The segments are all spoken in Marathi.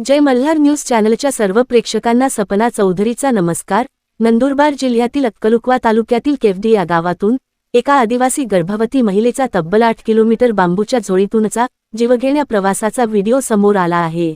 जय मल्हार न्यूज चॅनलच्या सर्व प्रेक्षकांना सपना चौधरीचा नमस्कार. नंदुरबार जिल्ह्यातील अक्कलुकवा तालुक्यातील केवडी या गावातून एका आदिवासी गर्भवती महिलेचा तब्बल आठ किलोमीटर बांबूच्या झोळीतूनचा जीवघेण्या प्रवासाचा व्हिडिओ समोर आला आहे.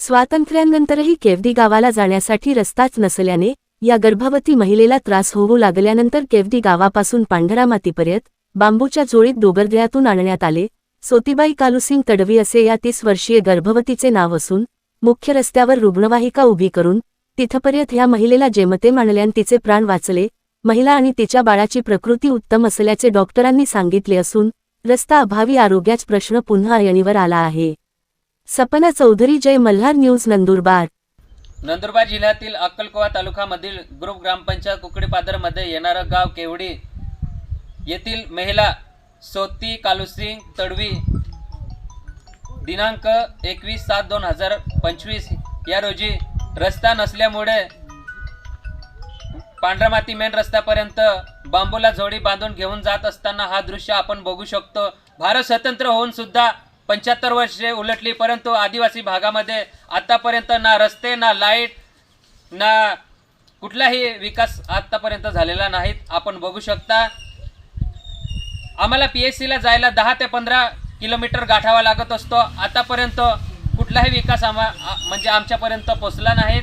स्वातंत्र्यानंतरही केवडी गावाला जाण्यासाठी रस्ताच नसल्याने या गर्भवती महिलेला त्रास होऊ लागल्यानंतर केवडी गावापासून पांढरामातीपर्यंत बांबूच्या झोळीत डोगरगळ्यातून आणण्यात आले. सोतीबाई कालुसिंग तडवी असे या तीस वर्षीय गर्भवतीचे नाव असून मुख्य रस्त्यावर रुग्णवाहिका उभी करून तिथपर्यंत ह्या महिलेला जेमतेम आणल्यान तिचे प्राण वाचले महिला आणि तिच्या बाळाची प्रकृती उत्तम असल्याचे डॉक्टरांनी सांगितले असून रस्ता अभावी आरोग्याच प्रश्न पुन्हा ऐणीवर आला आहे. सपना चौधरी जय मल्हार न्यूज नंदुरबार. नंदुरबार जिल्ह्यातील अक्कलकोवा तालुक्यामधील ग्रुप ग्रामपंचायत कुकडीपादरमध्ये येणारं गाव केवडी येथील महिला सोती कालुसिंग तडवी दिनांक एकवीस सात दोन हजार पंचवीस या रोजी रस्ता नसल्यामुळे पांढरामाती मेन रस्त्यापर्यंत बांबूला जोडी बांधून घेऊन जात असताना हा दृश्य आपण बघू शकतो. भारत स्वतंत्र होऊन सुद्धा पंच्याहत्तर वर्षे उलटली परंतु आदिवासी भागामध्ये आतापर्यंत ना रस्ते ना लाइट ना कुठलाही विकास आतापर्यंत झालेला नाहीत. आपण बघू शकता. आम्हाला पी एच सीला जायला दहा ते पंधरा किलोमीटर गाठावा लागत असतो. आतापर्यंत कुठलाही विकास आम्हा म्हणजे आमच्यापर्यंत पोचला नाहीत.